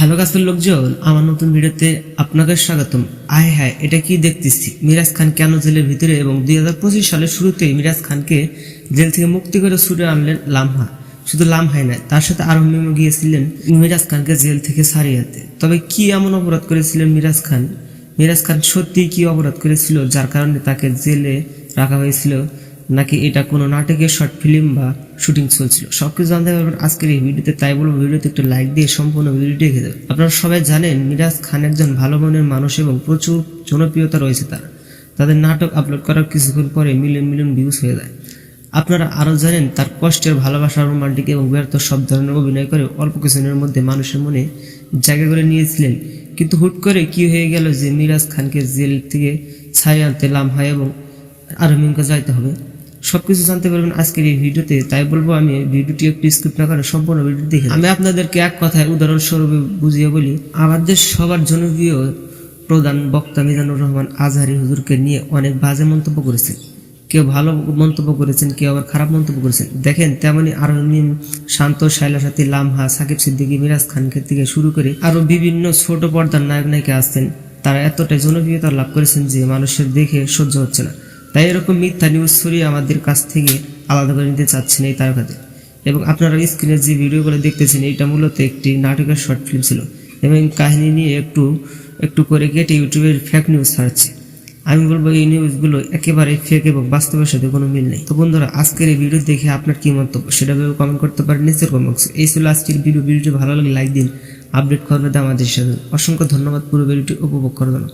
Hello কাছের লোকজন, আমার নতুন ভিডিওতে আপনাকে স্বাগতম। আয় হায়, এটা কি দেখতেছি? মিরাজ খান কেন জেলের ভিতরে এবং দুই হাজার পঁচিশ সালের শুরুতেই মিরাজ খানকে জেল থেকে মুক্তি করে ছুটে আনলেন লামহা। শুধু লামহাই নয় তার সাথে আরও মেমো গিয়েছিলেন মিরাজ খানকে জেল থেকে আনতে তবে কি এমন অপরাধ করেছিলেন মিরাজ খান? মিরাজ খান সত্যি কি অপরাধ করেছিল, যার কারণে তাকে জেলে রাখা হয়েছিল? নাকি এটা কোনো নাটকের শর্ট ফিল্ম বা শুটিং চলছিল? সব কিছু জানতে পারবেন আজকের এই ভিডিওতে, তাই বলব ভিডিওতে একটু লাইক দিয়ে সম্পূর্ণ ভিডিওটি দেখে দেবেন আপনারা সবাই জানেন মিরাজ খান একজন ভালো মনের মানুষ এবং প্রচুর জনপ্রিয়তা রয়েছে তার। তাদের নাটক আপলোড করার কিছুক্ষণ পরে মিলিয়ন মিলিয়ন ভিউজ হয়ে যায়। আপনারা আরও জানেন তার কষ্টের ভালোবাসা রোমান্টিক এবং ব্যর্থ সব ধরনের অভিনয় করে অল্প কিছুদিনের মধ্যে মানুষের মনে জায়গা করে নিয়েছিলেন। কিন্তু হুট করে কি হয়ে গেল যে মিরাজ খানকে জেল থেকে ছাড়িয়ে আনতে লামহা এবং আরও আরমিনকে যাইতে হবে? সবকিছু জানতে পারবেন আজকের এই ভিডিওতে। তাই বলব আমি, ভিডিওটি একটু স্ক্রিপ্ট না করে সম্পূর্ণ ভিডিও দেখে আমি আপনাদেরকে এক কথায় উদাহরণস্বরূপে বুঝিয়ে বলি, আমাদের সবার জনপ্রিয় প্রধান বক্তা মিজানুর রহমান আজহারি হুজুরকে নিয়ে অনেক বাজে মন্তব্য করেছেন কেউ ভালো মন্তব্য করেছেন, কেউ আবার খারাপ মন্তব্য করেছেন। দেখেন তেমনি আরও শান্ত সাথী, লামহা, সাকিব সিদ্দিকী, মিরাজ খানকে থেকে শুরু করে আরও বিভিন্ন ছোট পর্দার নায়ক নায়িকা আসছেন। তারা এতটাই জনপ্রিয়তা লাভ করেছেন যে মানুষের দেখে সহ্য হচ্ছে না। তাই এরকম মিথ্যা নিউজ ছড়িয়ে আমাদের কাছ থেকে আলাদা করে নিতে চাচ্ছেন এই তারকাদের। এবং আপনারা স্ক্রিনে যে ভিডিওগুলো দেখতেছেন এটা মূলত একটি নাটকের শর্ট ফিল্ম ছিল। এবং কাহিনী নিয়ে একটু একটু করে কেটে ইউটিউবের ফেক নিউজ ছাড়ছে। আমি বলব এই নিউজগুলো একেবারে ফেক এবং বাস্তবের সাথে কোনো মিল নেই। তো বন্ধুরা, আজকের এই ভিডিও দেখে আপনার কী মন্তব্য? সেটা ভেবে কমেন্ট করতে পারেন নিচের বক্সে এই ছিল আজকের ভিডিও ভিডিওটি ভালো লাগলে লাইক দিন আপডেট করবে আমাদের সাথে। অসংখ্য ধন্যবাদ। পুরো ভিডিওটি উপভোগ করার জন্য